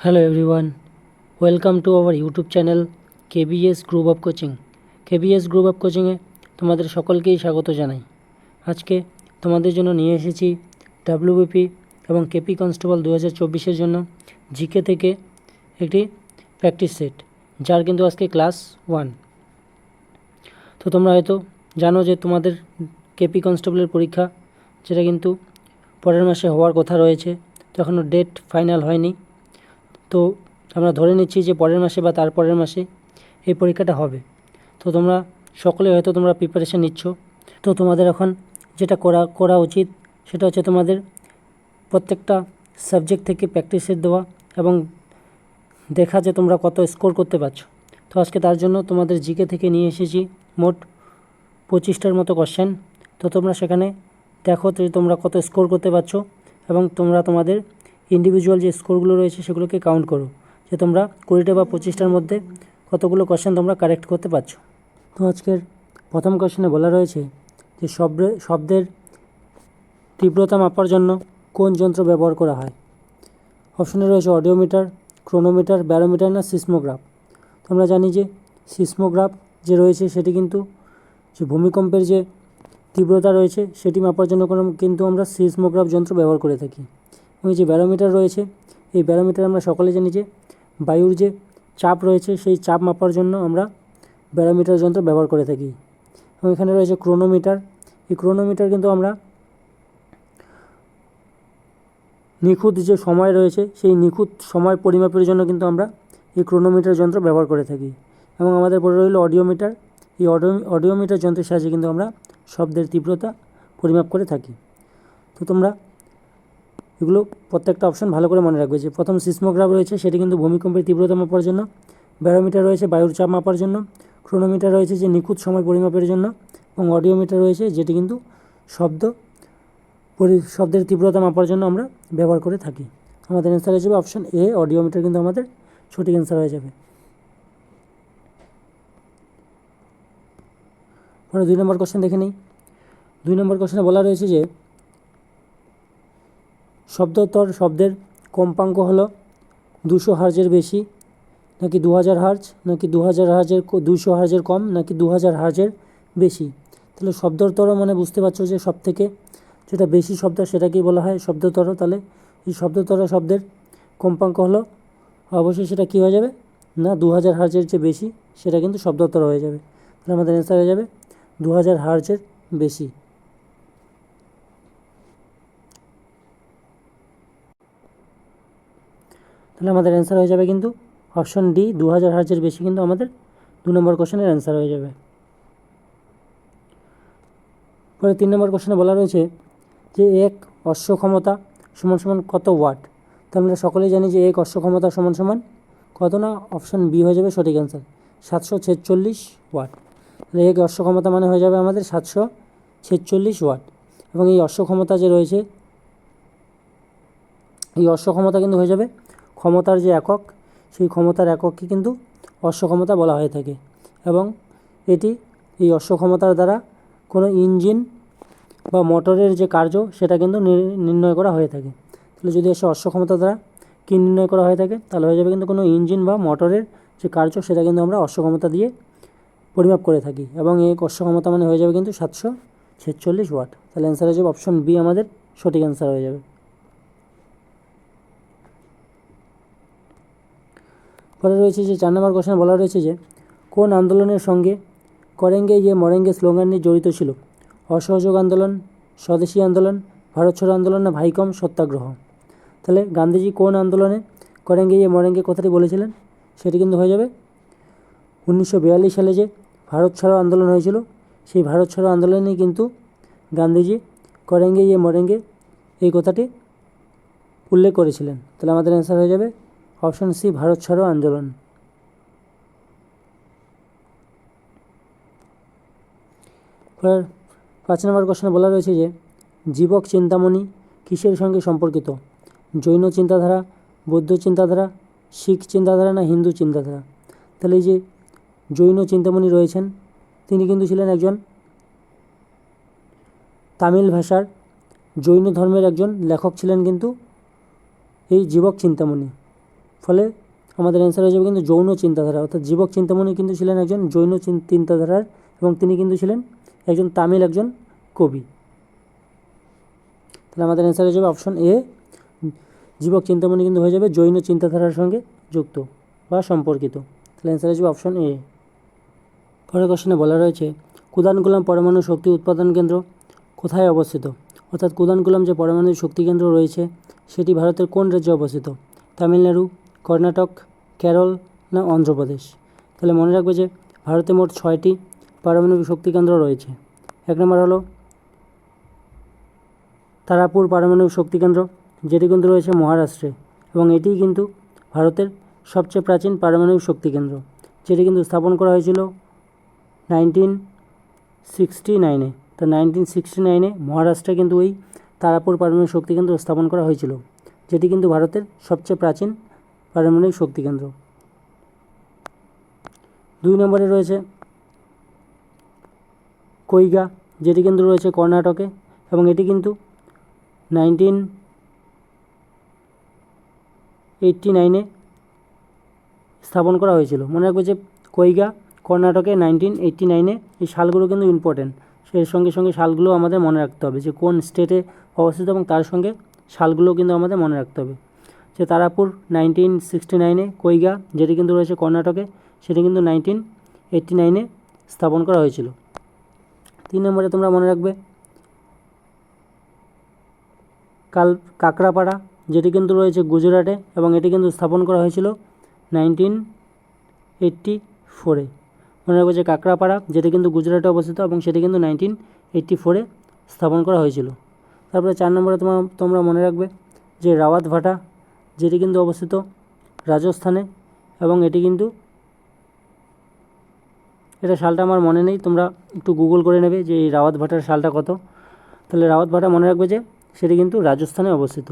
Hello everyone welcome to our YouTube channel KBS group of coaching KBS group of কোচিংয়ে তোমাদের সকলকেই স্বাগত জানাই। আজকে তোমাদের জন্য নিয়ে এসেছি ডাব্লিউবিপি এবং কেপি কনস্টেবল দু হাজার চব্বিশের জন্য জিকে থেকে একটি প্র্যাকটিস সেট যার কিন্তু আজকে ক্লাস ওয়ান তো তোমরা হয়তো জানো যে তোমাদের কেপি কনস্টেবলের পরীক্ষা, যেটা কিন্তু পরের মাসে হওয়ার কথা রয়েছে, তো এখনও ডেট ফাইনাল হয়নি। তো আমরা ধরে নিচ্ছি যে পরের মাসে বা তার পরের মাসে এই পরীক্ষাটা হবে। তো তোমরা সকলে হয়তো তোমরা প্রিপারেশান নিচ্ছ। তো তোমাদের এখন যেটা করা করা উচিত সেটা হচ্ছে তোমাদের প্রত্যেকটা সাবজেক্ট থেকে প্র্যাকটিস সেট দেওয়া এবং দেখা যে তোমরা কত স্কোর করতে পারছ। তো আজকে তার জন্য তোমাদের জিকে থেকে নিয়ে এসেছি মোট পঁচিশটার মতো কোশ্চেন তো তোমরা সেখানে দেখো তোমরা কত স্কোর করতে পারছ এবং তোমরা তোমাদের ইন্ডিভিজুয়াল যে স্কোরগুলো রয়েছে সেগুলোকে কাউন্ট করো। যে তোমরা কুড়িটা বা পঁচিশটার মধ্যে কতগুলো কোশ্চেন তোমরা কারেক্ট করতে পারছ। তো আজকের প্রথম কোশ্চেনে বলা রয়েছে যে শব্দে, শব্দের তীব্রতা মাপার জন্য কোন যন্ত্র ব্যবহার করা হয়। অপশনে রয়েছে অডিওমিটার ক্রোনোমিটার ব্যারোমিটার না সিসমোগ্রাফ তো আমরা জানি যে সিসমোগ্রাফ যে রয়েছে সেটি কিন্তু যে ভূমিকম্পের যে তীব্রতা রয়েছে সেটি মাপার জন্য কোনো কিন্তু আমরা সিসমোগ্রাফ যন্ত্র ব্যবহার করে থাকি। এবং যে ব্যারোমিটার রয়েছে, এই ব্যারোমিটার আমরা সকলে জানি যে বায়ুর যে চাপ রয়েছে, সেই চাপ মাপার জন্য আমরা ব্যারোমিটার যন্ত্র ব্যবহার করে থাকি। এবং এখানে রয়েছে ক্রোনোমিটার, এই ক্রোনোমিটার কিন্তু আমরা নিখুঁত যে সময় রয়েছে, সেই নিখুঁত সময় পরিমাপের জন্য কিন্তু আমরা এই ক্রোনোমিটার যন্ত্র ব্যবহার করে থাকি। এবং আমাদের পরে রইল অডিওমিটার, এই অডিও, অডিওমিটার যন্ত্রের সাহায্যে কিন্তু আমরা শব্দের তীব্রতা পরিমাপ করে থাকি। তো তোমরা এগুলো প্রত্যেকটা অপশন ভালো করে মনে রাখবে যে প্রথম সিসমোগ্রাফ রয়েছে, সেটি কিন্তু ভূমিকম্পের তীব্রতা মাপার জন্য ব্যারোমিটার রয়েছে বায়ুর চাপ মাপার জন্য ক্রোনোমিটার রয়েছে যে নিখুঁত সময় পরিমাপের জন্য, এবং অডিওমিটার রয়েছে যেটি কিন্তু শব্দ শব্দের তীব্রতা মাপার জন্য আমরা ব্যবহার করে থাকি। আমাদের অ্যান্সার হয়ে যাবে অপশন এ অডিওমিটার কিন্তু আমাদের সঠিক অ্যান্সার হয়ে যাবে। পরে দুই নম্বর কোশ্চেন দেখে নিই। দুই নম্বর কোশ্চেনে বলা রয়েছে যে শব্দতর শব্দের কম্পাঙ্ক হলো দুশো হার্জের বেশি নাকি দু হাজার হার্জ, নাকি দু হাজার হার্জের দুশো হার্জের কম, নাকি দু হাজার হার্জের বেশি? তাহলে শব্দতর মানে বুঝতে পারছ যে সব থেকে যেটা বেশি শব্দ সেটাকেই বলা হয় শব্দতর তাহলে এই শব্দতর শব্দের কম্পাঙ্ক হলো অবশ্যই সেটা কী হয়ে যাবে? না, দু হাজার হার্জের যে বেশি সেটা কিন্তু শব্দতর হয়ে যাবে। তাহলে আমাদের অ্যান্সার হয়ে যাবে দু হাজার হার্জের বেশি। তাহলে আমাদের অ্যান্সার হয়ে যাবে কিন্তু অপশন ডি দু হাজার হার্জের বেশি কিন্তু আমাদের দু নম্বর কোশ্চেনের অ্যান্সার হয়ে যাবে। পরে তিন নম্বর কোশ্চেনে বলা রয়েছে যে এক অশ্ব ক্ষমতা সমান সমান কত ওয়াট? তো আমরা সকলেই জানি যে এক অশ্ব ক্ষমতা সমান সমান কত না? অপশন বি হয়ে যাবে সঠিক অ্যান্সার সাতশো ছেচল্লিশ ওয়াট। তাহলে এক অশ্ব ক্ষমতা মানে হয়ে যাবে আমাদের সাতশো ছেচল্লিশ ওয়াট। এবং এই অশ্ব ক্ষমতা যে রয়েছে, এই অশ্ব ক্ষমতা কিন্তু হয়ে যাবে ক্ষমতার যে একক, সেই ক্ষমতার একককে কিন্তু অশ্বক্ষমতা বলা হয়ে থাকে এবং এটি এই অশ্বক্ষমতার দ্বারা কোনো ইঞ্জিন বা মোটরের যে কার্য, সেটা কিন্তু নির্ণয় করা হয়ে থাকে। তাহলে যদি এসে অশ্বক্ষমতা দ্বারা কী নির্ণয় করা হয়ে থাকে, তাহলে হয়ে যাবে কিন্তু কোনো ইঞ্জিন বা মোটরের যে কার্য, সেটা কিন্তু আমরা অশ্বক্ষমতা দিয়ে পরিমাপ করে থাকি এবং এই অশ্বক্ষমতা মানে হয়ে যাবে কিন্তু সাতশো ছেচল্লিশ ওয়াট। তাহলে অ্যান্সার হয়ে যাবে অপশন বি আমাদের সঠিক অ্যান্সার হয়ে যাবে। পরে রয়েছে যে চার নম্বর কোশ্চেন বলা রয়েছে যে, কোন আন্দোলনের সঙ্গে করেঙ্গে ইয়ে মরেঙ্গে স্লোগান নিয়ে জড়িত ছিল? অসহযোগ আন্দোলন, স্বদেশী আন্দোলন, ভারত ছাড়ো আন্দোলন না ভাইকম সত্যাগ্রহ? তাহলে গান্ধীজি কোন আন্দোলনে করেঙ্গে ইয়ে মরেঙ্গে কথাটি বলেছিলেন? সেটি কিন্তু হয়ে যাবে। উনিশশো বিয়াল্লিশ সালে যে ভারত ছাড়ো আন্দোলন হয়েছিল, সেই ভারত ছাড়ো আন্দোলনেই কিন্তু গান্ধীজি করেঙ্গে ইয়ে মরেঙ্গে এই কথাটি উল্লেখ করেছিলেন। তাহলে আমাদের অ্যান্সার হয়ে যাবে অপশন সি, ভারত ছাড়ো আন্দোলন। পাঁচ নম্বর কোশ্চেনে বলা রয়েছে যে, জীবক চিন্তামণি কিসের সঙ্গে সম্পর্কিত? জৈন চিন্তাধারা, বৌদ্ধ চিন্তাধারা, শিখ চিন্তাধারা না হিন্দু চিন্তাধারা? তাহলে এই যে জৈন চিন্তামণি রয়েছেন, তিনি কিন্তু ছিলেন একজন তামিল ভাষার জৈন ধর্মের একজন লেখক ছিলেন কিন্তু এই জীবক চিন্তামণি। ফলে আমাদের অ্যান্সার হয়ে যাবে কিন্তু যৌন চিন্তাধারা। অর্থাৎ জীবক চিন্তামণি কিন্তু ছিলেন একজন জৈন চিন্তাধারার এবং তিনি কিন্তু ছিলেন একজন তামিল একজন কবি। তাহলে আমাদের অ্যান্সার হয়ে যাবে অপশন এ জীবক চিন্তামণি কিন্তু হয়ে যাবে জৈন চিন্তাধারার সঙ্গে যুক্ত বা সম্পর্কিত। তাহলে অ্যান্সার হয়ে যাবে অপশন এ পরের কোশ্চেনে বলা রয়েছে কুদানকুলাম পরমাণু শক্তি উৎপাদন কেন্দ্র কোথায় অবস্থিত? অর্থাৎ কুদানকুলাম যে পরমাণু শক্তি কেন্দ্র রয়েছে, সেটি ভারতের কোন রাজ্যে অবস্থিত? তামিলনাড়ু কর্ণাটক, কেরল না অন্ধ্রপ্রদেশ? তাহলে মনে রাখবে যে ভারতে মোট ছয়টি পারমাণবিক শক্তি কেন্দ্র রয়েছে। এক নম্বর হলো তারাপুর পারমাণবিক শক্তি কেন্দ্র, যেটি কিন্তু রয়েছে মহারাষ্ট্রে, এবং এটিই কিন্তু ভারতের সবচেয়ে প্রাচীন পারমাণবিক শক্তি কেন্দ্র, যেটি কিন্তু স্থাপন করা হয়েছিল নাইনটিন সিক্সটি নাইনে তো নাইনটিন সিক্সটি নাইনে মহারাষ্ট্রে কিন্তু ওই তারাপুর পারমাণবিক শক্তি কেন্দ্র স্থাপন করা হয়েছিল, যেটি কিন্তু ভারতের সবচেয়ে প্রাচীন পারমাণবিক শক্তি কেন্দ্র। দুই নম্বরে রয়েছে কৈগা, যেটি কিন্তু রয়েছে কর্ণাটকে, এবং এটি কিন্তু নাইনটিন এইটটি নাইনে স্থাপন করা হয়েছিল। মনে রাখবে যে কৈগা, কর্ণাটকে নাইনটিন এইটটি নাইনে এই সালগুলো কিন্তু ইম্পর্টেন্ট এর সঙ্গে সঙ্গে সালগুলো আমাদের মনে রাখতে হবে যে কোন স্টেটে অবস্থিত এবং তার সঙ্গে সালগুলো কিন্তু আমাদের মনে রাখতে হবে। যে তারাপুর নাইনটিন সিক্সটি নাইনে কৈগা, যেটি কিন্তু রয়েছে কর্ণাটকে, সেটি কিন্তু নাইনটিন এইটটি নাইনে স্থাপন করা হয়েছিল। তিন নম্বরে তোমরা মনে রাখবে, কাল কাকড়াপাড়া, যেটি কিন্তু রয়েছে গুজরাটে এবং এটি কিন্তু স্থাপন করা হয়েছিল নাইনটিন এইট্টি ফোরে মনে রাখবে যে কাকড়াপাড়া, যেটি কিন্তু গুজরাটে অবস্থিত এবং সেটি কিন্তু নাইনটিন এইট্টি ফোরে স্থাপন করা হয়েছিল। তারপরে চার নম্বরে তোমার তোমরা মনে রাখবে যে রাওয়াত ভাটা যেটি কিন্তু অবস্থিত রাজস্থানে এবং এটি কিন্তু এটা সালটা আমার মনে নেই, তোমরা একটু গুগল করে নেবে যে এই রাওয়াত ভাটার সালটা কত। তাহলে রাওয়াত ভাটা মনে রাখবে যে সেটি কিন্তু রাজস্থানে অবস্থিত।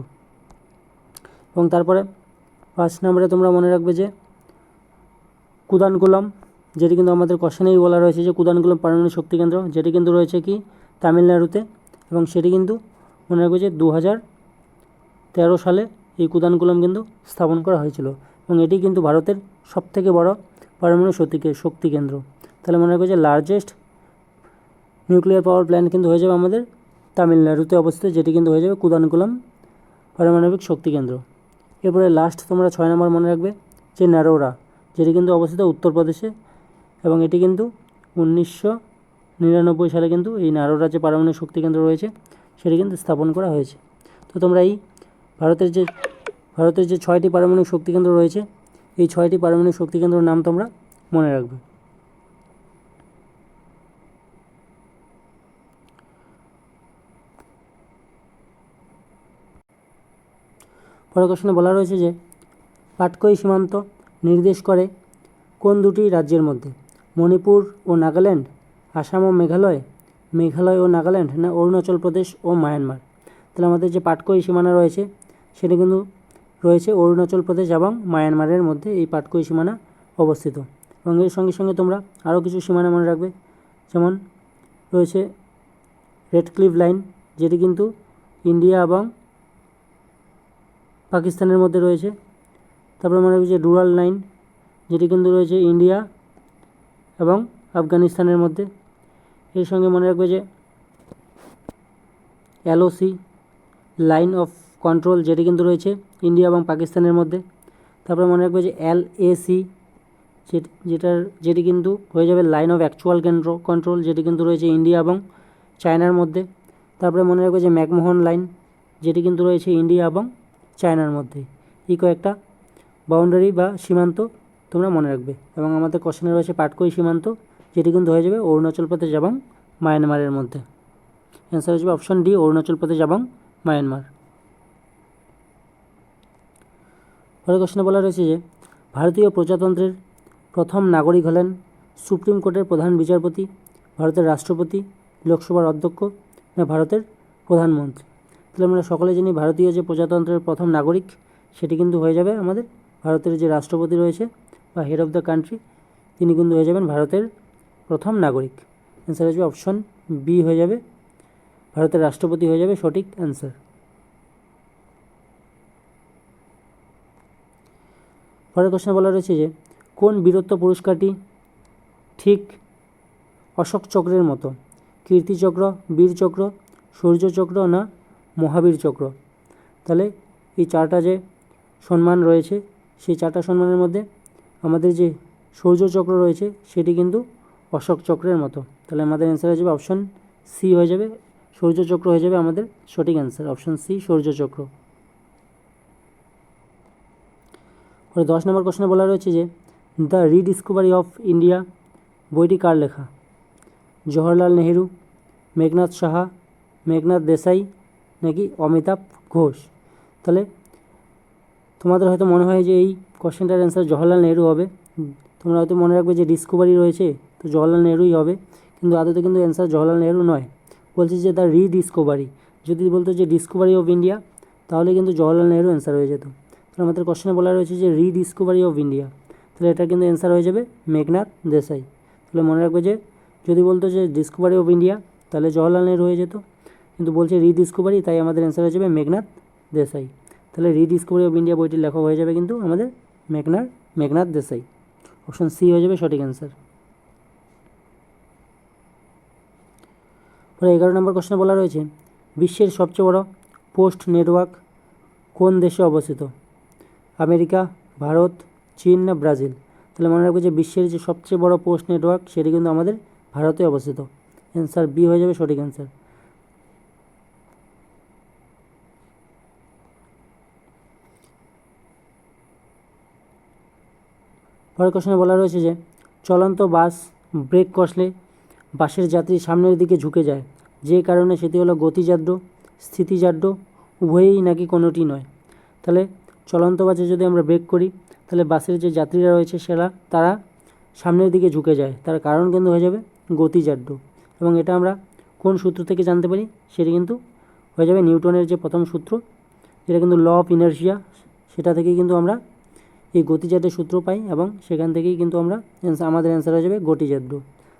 এবং তারপরে পাঁচ নম্বরে তোমরা মনে রাখবে যে কুদানকুলাম, যেটি কিন্তু আমাদের কোশ্চেনেই বলা রয়েছে যে কুদানকুলাম পারমাণবিক শক্তি কেন্দ্র, যেটি কিন্তু রয়েছে কি তামিলনাড়ুতে। এবং সেটি কিন্তু মনে রাখবে যে দু হাজার তেরো সালে এই কুদানকুলাম কিন্তু স্থাপন করা হয়েছিল এবং এটি কিন্তু ভারতের সবথেকে বড় পারমাণবিক শক্তিকে, শক্তি কেন্দ্র। তাহলে মনে রাখবে যে লার্জেস্ট নিউক্লিয়ার পাওয়ার প্ল্যান্ট কিন্তু হয়ে যাবে আমাদের তামিলনাড়ুতে অবস্থিত, যেটি কিন্তু হয়ে যাবে কুদানকুলাম পারমাণবিক শক্তি কেন্দ্র। এরপরে লাস্ট তোমরা ছয় নম্বর মনে রাখবে যে নারোরা, যেটি কিন্তু অবস্থিত উত্তরপ্রদেশে এবং এটি কিন্তু উনিশশো নিরানব্বই সালে কিন্তু এই নারোরা যে পারমাণবিক শক্তি কেন্দ্র রয়েছে, সেটি কিন্তু স্থাপন করা হয়েছে। তো তোমরা এই ভারতের যে ভারতের যে ছয়টি পারমাণবিক শক্তি কেন্দ্র রয়েছে, এই ছয়টি পারমাণবিক শক্তি কেন্দ্রের নাম তোমরা মনে রাখবে। পরের কোশ্চেনে বলা রয়েছে যে পাটকই সীমান্ত নির্দেশ করে কোন দুটি রাজ্যের মধ্যে? মণিপুর ও নাগাল্যান্ড, আসাম ও মেঘালয় মেঘালয় ও নাগাল্যান্ড না অরুণাচল প্রদেশ ও মায়ানমার? তাহলে আমাদের যে পাটকই সীমানা রয়েছে সেটি কিন্তু রয়েছে অরুণাচল প্রদেশ এবং মায়ানমারের মধ্যে এই পাটকই সীমানা অবস্থিত। এবং এর সঙ্গে সঙ্গে তোমরা আরও কিছু সীমানা মনে রাখবে। যেমন রয়েছে রেড ক্লিফ লাইন যেটি কিন্তু ইন্ডিয়া এবং পাকিস্তানের মধ্যে রয়েছে। তারপরে মনে রাখবে যে রুরাল লাইন যেটি কিন্তু রয়েছে ইন্ডিয়া এবং আফগানিস্তানের মধ্যে। এর সঙ্গে মনে রাখবে যে এলওসি লাইন অফ কন্ট্রোল যেটি কিন্তু রয়েছে ইন্ডিয়া এবং পাকিস্তানের মধ্যে। তারপরে মনে রাখবে যে এল এসি যেটার, যেটি কিন্তু হয়ে যাবে লাইন অফ অ্যাকচুয়াল কেন্দ্র কন্ট্রোল যেটি কিন্তু রয়েছে ইন্ডিয়া এবং চায়নার মধ্যে। তারপরে মনে রাখবে যে ম্যাকমোহন লাইন যেটি কিন্তু রয়েছে ইন্ডিয়া এবং চায়নার মধ্যে। এই কয়েকটা বাউন্ডারি বা সীমান্ত তোমরা মনে রাখবে। এবং আমাদের কোশ্চেনে রয়েছে পাটকই সীমান্ত, যেটি কিন্তু হয়ে যাবে অরুণাচল প্রদেশ এবং মায়ানমারের মধ্যে। অ্যান্সার হয়ে যাবে অপশন ডি অরুণাচল প্রদেশ এবং মায়ানমার পরের কোশ্চেনে বলা রয়েছে যে, ভারতীয় প্রজাতন্ত্রের প্রথম নাগরিক হলেন সুপ্রিম কোর্টের প্রধান বিচারপতি, ভারতের রাষ্ট্রপতি, লোকসভার অধ্যক্ষ না ভারতের প্রধানমন্ত্রী। তাহলে আমরা সকলে জানি ভারতীয় যে প্রজাতন্ত্রের প্রথম নাগরিক, সেটি কিন্তু হয়ে যাবে আমাদের ভারতের যে রাষ্ট্রপতি রয়েছে বা হেড অফ দ্য কান্ট্রি তিনি কিন্তু হয়ে যাবেন ভারতের প্রথম নাগরিক। অ্যান্সার যাবে অপশন বি হয়ে যাবে। ভারতের রাষ্ট্রপতি হয়ে যাবে সঠিক অ্যান্সার পরের কোশ্চেন বলা রয়েছে যে, কোন বীরত্ব পুরস্কারটি ঠিক অশোক চক্রের মতো? কীর্তিচক্র বীরচক্র সূর্যচক্র না মহাবীর চক্র? তাহলে এই চারটা যে সম্মান রয়েছে, সেই চারটা সম্মানের মধ্যে আমাদের যে সূর্যচক্র রয়েছে, সেটি কিন্তু অশোক চক্রের মতো। তাহলে আমাদের অ্যান্সার হয়ে যাবে অপশন সি হয়ে যাবে সূর্যচক্র হয়ে যাবে আমাদের সঠিক অ্যান্সার অপশন সি সূর্যচক্র পরে দশ নম্বর কোশ্চেনে বলা রয়েছে যে, দ্য রিডিসকভারি অফ ইন্ডিয়া বইটি কার লেখা? জওহরলাল নেহেরু, মেঘনাথ সাহা, মেঘনাথ দেসাই নাকি অমিতাভ ঘোষ? তাহলে তোমাদের হয়তো মনে হয় যে এই কোশ্চেনটার অ্যান্সার জওহরলাল নেহেরু হবে। তোমরা হয়তো মনে রাখবে যে ডিসকভারি রয়েছে, তো জওহরলাল নেহেরুই হবে। কিন্তু আদতে কিন্তু অ্যান্সার জওহরলাল নেহেরু নয়। বলছি যে, দ্য রিডিসকভারি যদি বলতো যে, ডিসকভারি অফ ইন্ডিয়া তাহলে কিন্তু জওহরলাল নেহেরু অ্যান্সার হয়ে যেত। তাহলে আমাদের কোশ্চেনে বলা রয়েছে যে রিডিসকভারি অফ ইন্ডিয়া তাহলে এটা কিন্তু অ্যান্সার হয়ে যাবে মেঘনাথ দেশাই। তাহলে মনে রাখবে যে, যদি বলতো যে ডিসকভারি অফ ইন্ডিয়া তাহলে জওহরলাল নেহরু হয়ে যেত। কিন্তু বলছে রিডিসকভারি তাই আমাদের অ্যান্সার হয়ে যাবে মেঘনাথ দেশাই। তাহলে রিডিসকভারি অফ ইন্ডিয়া বইটির লেখক হয়ে যাবে কিন্তু আমাদের মেঘনাথ মেঘনাথ দেশাই। অপশন সি হয়ে যাবে সঠিক অ্যান্সার পরে এগারো নম্বর কোশ্চেনে বলা রয়েছে, বিশ্বের সবচেয়ে বড় পোস্ট নেটওয়ার্ক কোন দেশে অবস্থিত? আমেরিকা, ভারত, চীন না ব্রাজিল? তাহলে মনে রাখবে যে বিশ্বের যে সবচেয়ে বড় পোস্ট নেটওয়ার্ক, সেটি কিন্তু আমাদের ভারতে অবস্থিত। অ্যান্সার বি হয়ে যাবে সঠিক অ্যান্সার। পরের কোশ্চেনে বলা রয়েছে যে, চলন্ত বাস ব্রেক কষলে বাসের যাত্রী সামনের দিকে ঝুঁকে যায়। যে কারণে সেটি হলো গতিজাড্য স্থিতিজাড্য উভয়ই নাকি কোনোটি নয়। তাহলে চলন্ত বাসে যদি আমরা ব্রেক করি, তাহলে বাসের যে যাত্রীরা রয়েছে সেরা, তারা সামনের দিকে ঝুঁকে যায়। তার কারণ কিন্তু হয়ে যাবে গতিজাড্য এবং এটা আমরা কোন সূত্র থেকে জানতে পারি? সেটি কিন্তু হয়ে যাবে নিউটনের যে প্রথম সূত্র, যেটা কিন্তু ল অফ ইনার্শিয়া, সেটা থেকেই কিন্তু আমরা এই গতিজাড্যের সূত্র পাই এবং সেখান থেকেই কিন্তু আমরা আমাদের অ্যান্সার হয়ে যাবে গতিজাড্য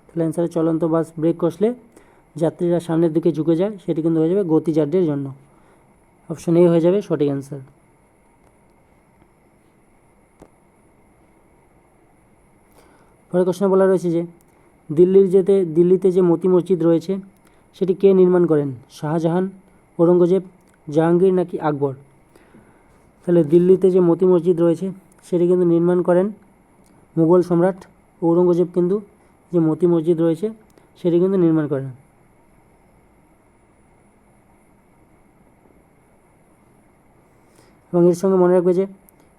তাহলে অ্যান্সারে চলন্ত বাস ব্রেক কষলে যাত্রীরা সামনের দিকে ঝুঁকে যায়, সেটি কিন্তু হয়ে যাবে গতিজাড্যের জন্য। অপশন এ হয়ে যাবে সঠিক অ্যান্সার পরের কোশ্চেনে বলা রয়েছে যে, দিল্লির যেতে, দিল্লিতে যে মতি মসজিদ রয়েছে, সেটি কে নির্মাণ করেন? শাহজাহান, ঔরঙ্গজেব, জাহাঙ্গীর নাকি আকবর? তাহলে দিল্লিতে যে মতি মসজিদ রয়েছে, সেটি কিন্তু নির্মাণ করেন মুঘল সম্রাট, ঔরঙ্গজেব কিন্তু যে মতি মসজিদ রয়েছে, সেটি কিন্তু নির্মাণ করেন। এবং এর সঙ্গে মনে রাখবে যে,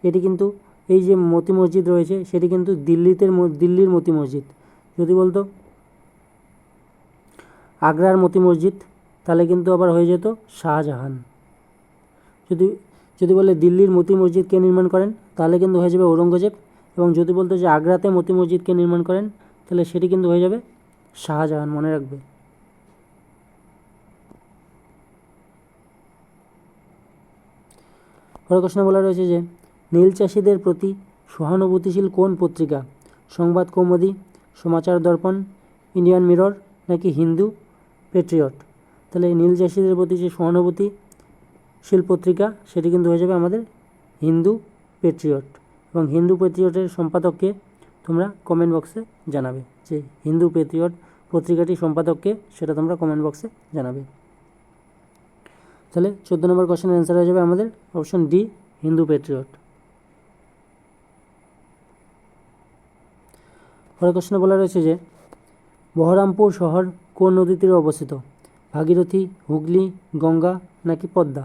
এটি কিন্তু এই যে মতি মসজিদ রয়েছে, সেটি কিন্তু দিল্লিতে দিল্লির মতি মসজিদ। যদি বলতো, আগ্রার মতি মসজিদ, তাহলে কিন্তু আবার হয়ে যেত শাহজাহান। যদি যদি বলে দিল্লির মতি মসজিদ কে নির্মাণ করেন, তাহলে কিন্তু হয়ে যাবে ঔরঙ্গজেব। এবং যদি বলতো যে আগ্রাতে মতি মসজিদ কে নির্মাণ করেন, তাহলে সেটি কিন্তু হয়ে যাবে শাহজাহান, মনে রাখবে। পরের প্রশ্নে বলা রয়েছে যে নীল চাষিদের প্রতি সহানুভূতিশীল কোন পত্রিকা? সংবাদ কৌমুদি, সমাচার দর্পণ, ইন্ডিয়ান মিরর নাকি হিন্দু পেট্রিয়ট? তাহলে নীল চাষিদের প্রতি যে সহানুভূতিশীল পত্রিকা, সেটি কিন্তু হয়ে যাবে আমাদের হিন্দু পেট্রিয়ট। এবং হিন্দু পেট্রিয়টের সম্পাদককে তোমরা কমেন্ট বক্সে জানাবে। যে হিন্দু পেট্রিয়ট পত্রিকাটি সম্পাদককে, সেটা তোমরা কমেন্ট বক্সে জানাবে। তাহলে চোদ্দ নম্বর কোশ্চেনের অ্যান্সার হয়ে যাবে আমাদের অপশন ডি হিন্দু পেট্রিয়ট। পরের কোশ্চেনে বলা রয়েছে যে, বহরমপুর শহর কোন নদীর তীরে অবস্থিত? ভাগীরথী, হুগলি, গঙ্গা নাকি পদ্মা?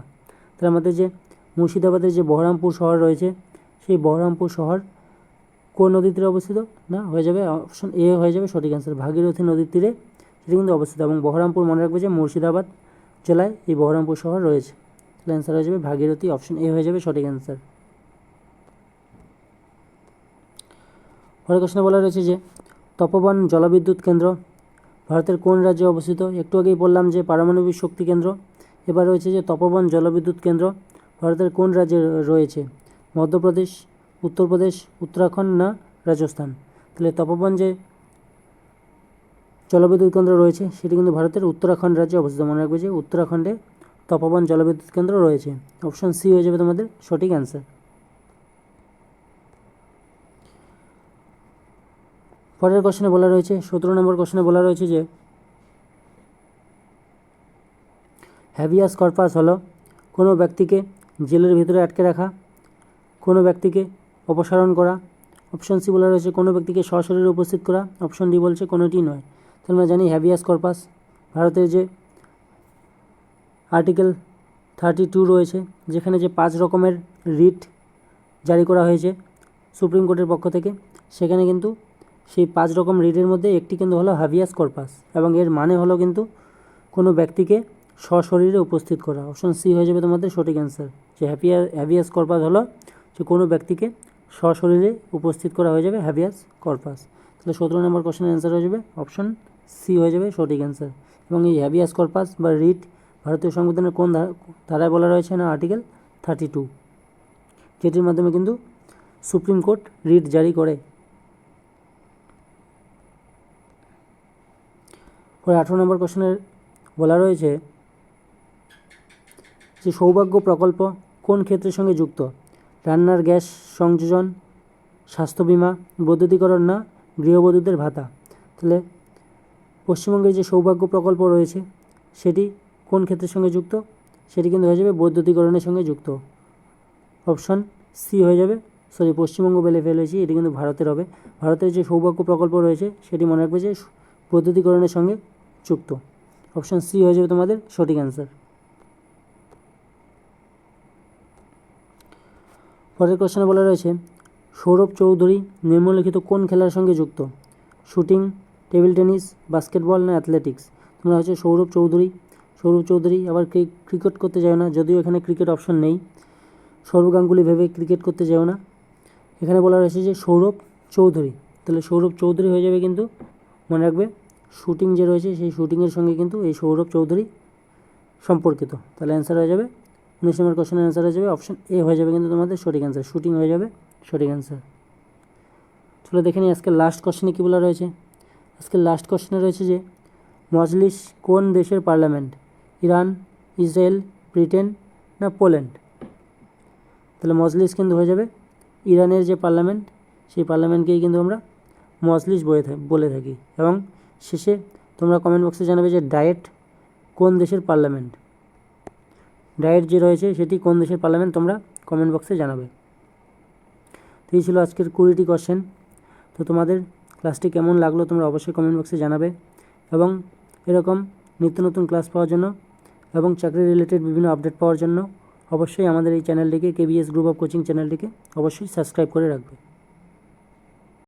তাহলে আমাদের যে মুর্শিদাবাদের যে বহরমপুর শহর রয়েছে, সেই বহরমপুর শহর কোন নদীর তীরে অবস্থিত? না, হয়ে যাবে অপশন এ হয়ে যাবে সঠিক অ্যান্সার ভাগীরথী নদীর তীরে সেটি কিন্তু অবস্থিত। এবং বহরমপুর মনে রাখবে যে মুর্শিদাবাদ জেলায় এই বহরমপুর শহর রয়েছে। তাহলে অ্যান্সার হয়ে যাবে ভাগীরথী অপশন এ হয়ে যাবে সঠিক অ্যান্সার পরের কোশ্চেনে বলা রয়েছে যে, তপবন জলবিদ্যুৎ কেন্দ্র, ভারতের কোন রাজ্যে অবস্থিত? একটু আগেই বললাম যে, পারমাণবিক শক্তি কেন্দ্র। এবার রয়েছে যে, তপবন জলবিদ্যুৎ কেন্দ্র ভারতের কোন রাজ্যে রয়েছে? মধ্যপ্রদেশ, উত্তরপ্রদেশ, উত্তরাখণ্ড না রাজস্থান? তাহলে তপবন যে জলবিদ্যুৎ কেন্দ্র রয়েছে, সেটি কিন্তু ভারতের উত্তরাখণ্ড রাজ্যে অবস্থিত। মনে রাখবে যে, উত্তরাখণ্ডে তপবন জলবিদ্যুৎ কেন্দ্র রয়েছে। অপশন সি হয়ে যাবে তোমাদের সঠিক অ্যান্সার পরের কোশ্চেনে বলা রয়েছে, সতেরো নম্বর কোশ্চেনে বলা রয়েছে যে হ্যাভিয়াস কর্পাস হলো কোনো ব্যক্তিকে জেলের ভিতরে আটকে রাখা, কোনো ব্যক্তিকে অপসারণ করা অপশন সি বলা রয়েছে কোনো ব্যক্তিকে সশরীরে উপস্থিত করা অপশন ডি বলছে কোনোটি নয়। তাহলে আমরা জানি হ্যাভিয়াস কর্পাস ভারতের যে আর্টিকেল থার্টি টু রয়েছে, যেখানে যে পাঁচ রকমের রিট জারি করা হয়েছে সুপ্রিম কোর্টের পক্ষ থেকে, সেখানে কিন্তু সেই পাঁচ রকম রিডের মধ্যে একটি কিন্তু হলো হাভিয়াস কর্পাস এবং এর মানে হলো কিন্তু কোনো ব্যক্তিকে সশরীরে উপস্থিত করা। অপশন সি হয়ে যাবে তোমাদের সঠিক অ্যান্সার যে হ্যাপিয়ার হ্যাভিয়াস কর্পাস হলো যে কোনো ব্যক্তিকে সশরীরে উপস্থিত করা হয়ে যাবে হ্যাভিয়াস কর্পাস তাহলে সতেরো নম্বর কোশ্চেনের অ্যান্সার হয়ে যাবে। অপশন সি হয়ে যাবে সঠিক অ্যান্সার এবং এই হ্যাভিয়াস কর্পাস বা রিট ভারতীয় সংবিধানের কোন ধারায় বলা রয়েছে না? আর্টিকেল থার্টি টু যেটির মাধ্যমে কিন্তু সুপ্রিম কোর্ট রিট জারি করে। পরে আঠেরো নম্বর কোশ্চেনের বলা রয়েছে যে সৌভাগ্য প্রকল্প কোন ক্ষেত্রের সঙ্গে যুক্ত? রান্নার গ্যাস সংযোজন, স্বাস্থ্য বিমা, বৈদ্যুতিকরণ না গৃহবধূদের ভাতা? তাহলে পশ্চিমবঙ্গের যে সৌভাগ্য প্রকল্প রয়েছে, সেটি কোন ক্ষেত্রের সঙ্গে যুক্ত? সেটি কিন্তু হয়ে যাবে বৈদ্যুতিকরণের সঙ্গে যুক্ত। অপশন সি হয়ে যাবে। সরি পশ্চিমবঙ্গ বেলে ফেলেছি, এটি কিন্তু ভারতের হবে। ভারতের যে সৌভাগ্য প্রকল্প রয়েছে, সেটি মনে রাখবে যে বৈদ্যুতিকরণের সঙ্গে যুক্ত। অপশন সি হয়ে যাবে তোমাদের সঠিক অ্যান্সার পরের কোশ্চেনে বলা রয়েছে, সৌরভ চৌধুরী নিম্নলিখিত কোন খেলার সঙ্গে যুক্ত? শুটিং টেবিল টেনিস বাস্কেটবল না অ্যাথলেটিক্স তোমরা হচ্ছে সৌরভ চৌধুরী সৌরভ চৌধুরী আবার ক্রি- ক্রিকেট করতে যাও না, যদিও এখানে ক্রিকেট অপশন নেই। সৌরভ গাঙ্গুলি ভেবে ক্রিকেট করতে যাও না। এখানে বলা রয়েছে যে সৌরভ চৌধুরী। তাহলে সৌরভ চৌধুরী হয়ে যাবে কিন্তু মনে রাখবে শুটিং যে রয়েছে, সেই শুটিংয়ের সঙ্গে কিন্তু এই সৌরভ চৌধুরী সম্পর্কিত। তাহলে অ্যান্সার হয়ে যাবে। উনিশ নম্বর কোশ্চেনের অ্যান্সার হয়ে যাবে। অপশন এ হয়ে যাবে কিন্তু তোমাদের সঠিক অ্যান্সার শুটিং হয়ে যাবে, সঠিক অ্যান্সার চলো দেখে নিই আজকে লাস্ট কোশ্চেনে কী বলা রয়েছে। আজকে লাস্ট কোশ্চেনে রয়েছে যে, মজলিস কোন দেশের পার্লামেন্ট ইরান, ইসরায়েল, ব্রিটেন না পোল্যান্ড? তাহলে মজলিস কিন্তু হয়ে যাবে। ইরানের যে পার্লামেন্ট সেই পার্লামেন্টকেই কিন্তু আমরা মজলিস বলে থাকি বলে থাকি। এবং শেষে তোমরা কমেন্ট বক্সে জানাবে যে ডায়েট কোন দেশের পার্লামেন্ট ডায়েট যে রয়েছে সেটি কোন দেশের পার্লামেন্ট তোমরা কমেন্ট বক্সে জানাবে। তো এই ছিল আজকের কুড়িটি কোশ্চেন তো তোমাদের ক্লাসটি কেমন লাগল তোমরা অবশ্যই কমেন্ট বক্সে জানাবে এবং এরকম নিত্য নতুন ক্লাস পাওয়ার জন্য এবং চাকরি রিলেটেড বিভিন্ন আপডেট পাওয়ার জন্য অবশ্যই আমাদের এই চ্যানেলটিকে কেবিএস গ্রুপ অফ কোচিং চ্যানেলটিকে অবশ্যই সাবস্ক্রাইব করে রাখবে।